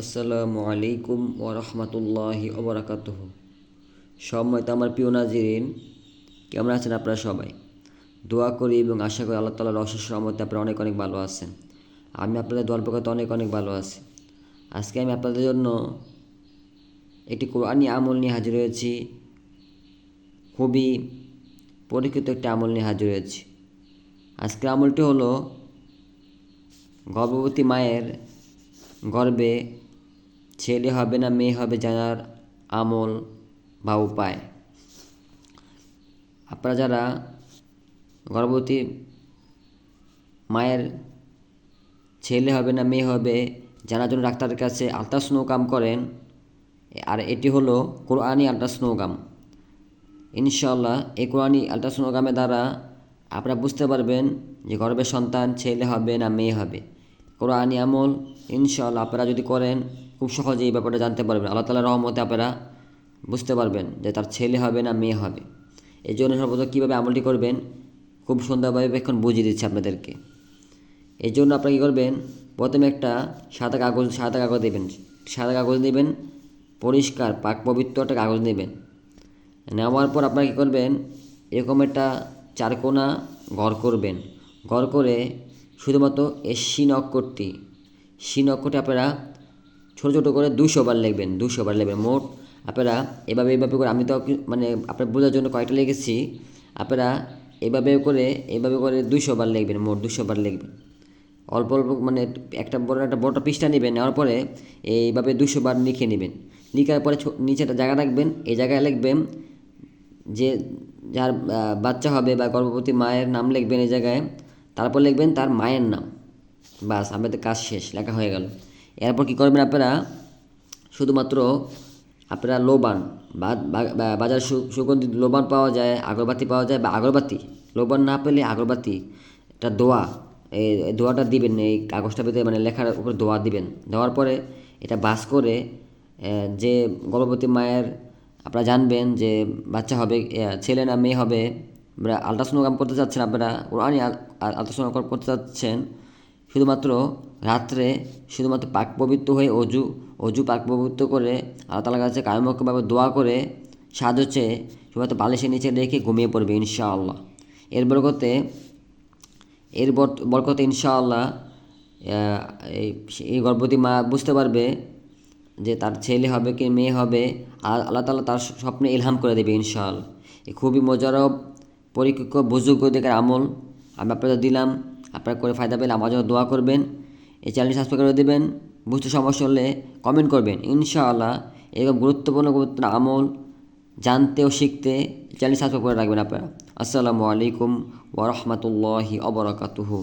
আসসালামু আলাইকুম ওরহমতুল্লাহি ওবরাকাতুহ সম্মানিত আমার প্রিয় নাজিরিন, কেমন আছেন আপনারা সবাই? দোয়া করি এবং আশা করি আল্লাহ তালার অশেষ রহমতে আপনারা অনেক অনেক ভালো আছেন। আমি আপনাদের দোয়ার প্রকাতে অনেক অনেক ভালো আছি। আজকে আমি আপনাদের জন্য একটি কোরআনি আমল নিয়ে হাজির হয়েছি। খুবই পরীক্ষিত একটি আমল নিয়ে হাজির হয়েছি। আজকের আমলটি হলো গর্ভবতী মায়ের গর্ভে ছেলে হবে না, মেয়ে হবে জানার আমল বা উপায়। আপনারা যারা গর্ভবতী মায়ের ছেলে হবে না, মেয়ে হবে, জানার জন্য ডাক্তারের কাছে আলট্রাসোনোগ্রাম করেন, আর এটি হলো কোরআনি আলট্রাসোনোগ্রাম। ইনশাল্লাহ এই কোরআনি আলট্রাসোনোগ্রামের দ্বারা আপনারা বুঝতে পারবেন যে গর্ভের সন্তান ছেলে হবে না, মেয়ে হবে। কোরআনি আমল ইনশাল্লাহ আপনারা যদি করেন খুব সহজে এই ব্যাপারটা জানতে পারবেন। আল্লাহ তালার রহমতে আপনারা বুঝতে পারবেন যে তার ছেলে হবে না মেয়ে হবে। এই জন্য সর্বপ্রথম কীভাবে আমলটি করবেন, খুব সুন্দরভাবে এখন বুঝিয়ে দিচ্ছি আপনাদেরকে। এই জন্য আপনারা কী করবেন, প্রথমে একটা সাদা কাগজ সাদা কাগজ দেবেন। সাদা কাগজ নেবেন পরিষ্কার, পাক পবিত্র একটা কাগজ নেবেন। নেওয়ার পর আপনারা কী করবেন, এরকম একটা চারকোনা ঘর করবেন। ঘর করে শুধুমাত্র এই সিন অক্ষরটি অক্ষরটি আপনারা ছোটো ছোটো করে দুশো বার লিখবেন দুশো বার লিখবেন। মোট আপনারা এভাবে এভাবে করে, আমি তো মানে আপনার বোঝার জন্য কয়েকটা লিখেছি। আপনারা এভাবে করে এভাবে করে দুশো বার লিখবেন, মোট দুশো বার লিখবেন। অল্প অল্প মানে একটা বড় একটা বড় পৃষ্ঠা নেবেন, নেওয়ার পরে এইভাবে দুশো বার লিখে নেবেন। লিখার পরে নিচে একটা জায়গা রাখবেন, এই জায়গায় লিখবেন যে যার বাচ্চা হবে বা গর্ভবতী মায়ের নাম লিখবেন এই জায়গায়। তারপর লিখবেন তার মায়ের নাম। বাস, আমাদের কাজ শেষ, লেখা হয়ে গেল। এরপর কী করবেন আপনারা? শুধুমাত্র আপনারা লোবান বাজার সুগন্ধি লোবান পাওয়া যায়, আগরবাতি পাওয়া যায়, বা আগরবাতি। লোবান না পেলে আগরবাতি একটা দোয়া এই দোয়াটা দিবেন, এই কাগজটা ভিতরে মানে লেখার উপরে দোয়া দিবেন। দেওয়ার পরে এটা বাস করে যে গর্ভবতী মায়ের আপনারা জানবেন যে বাচ্চা হবে ছেলে না মেয়ে হবে, আপনারা আলট্রাসোনোগ্রাম করতে চাচ্ছেন, আপনারা কোরআনই আলট্রাসোনোগ্রাম করতে চাচ্ছেন শুধুমাত্র রাত্রে শুধুমাত্র পাক পবিত্র হয়ে অজু অজু পাক পবিত্র করে আল্লাহ তালার কাছে কায়মকভাবে দোয়া করে সাহায্য চেয়ে শুধুমাত্র বালিশের নিচে রেখে ঘুমিয়ে পড়বে ইনশাআল্লাহ। এর বরকতে, এর বর- বরকতে ইনশাআল্লাহ এই গর্ভবতী মা বুঝতে পারবে যে তার ছেলে হবে কি মেয়ে হবে, আর আল্লাহ তালা তার স্বপ্নে ইলহাম করে দেবে ইনশাআল্লাহ। খুবই মজারব বুজুর্গ দেখার আমল। আমি আপনাদের দিলাম আপনারা করে ফায়দা পেলে আমার জন্য দোয়া করবেন, এই চ্যানেলটি সাবস্ক্রাইব করে দেবেন, বুঝতে সমস্যা হলে কমেন্ট করবেন। ইনশাআল্লাহ এরকম গুরুত্বপূর্ণ গুরুত্বপূর্ণ আমল জানতে ও শিখতে চ্যানেল সাবস্ক্রাইব করে রাখবেন আপনারা। আসসালামু আলাইকুম ওরহমতুল্লাহি অবরাকাতুহু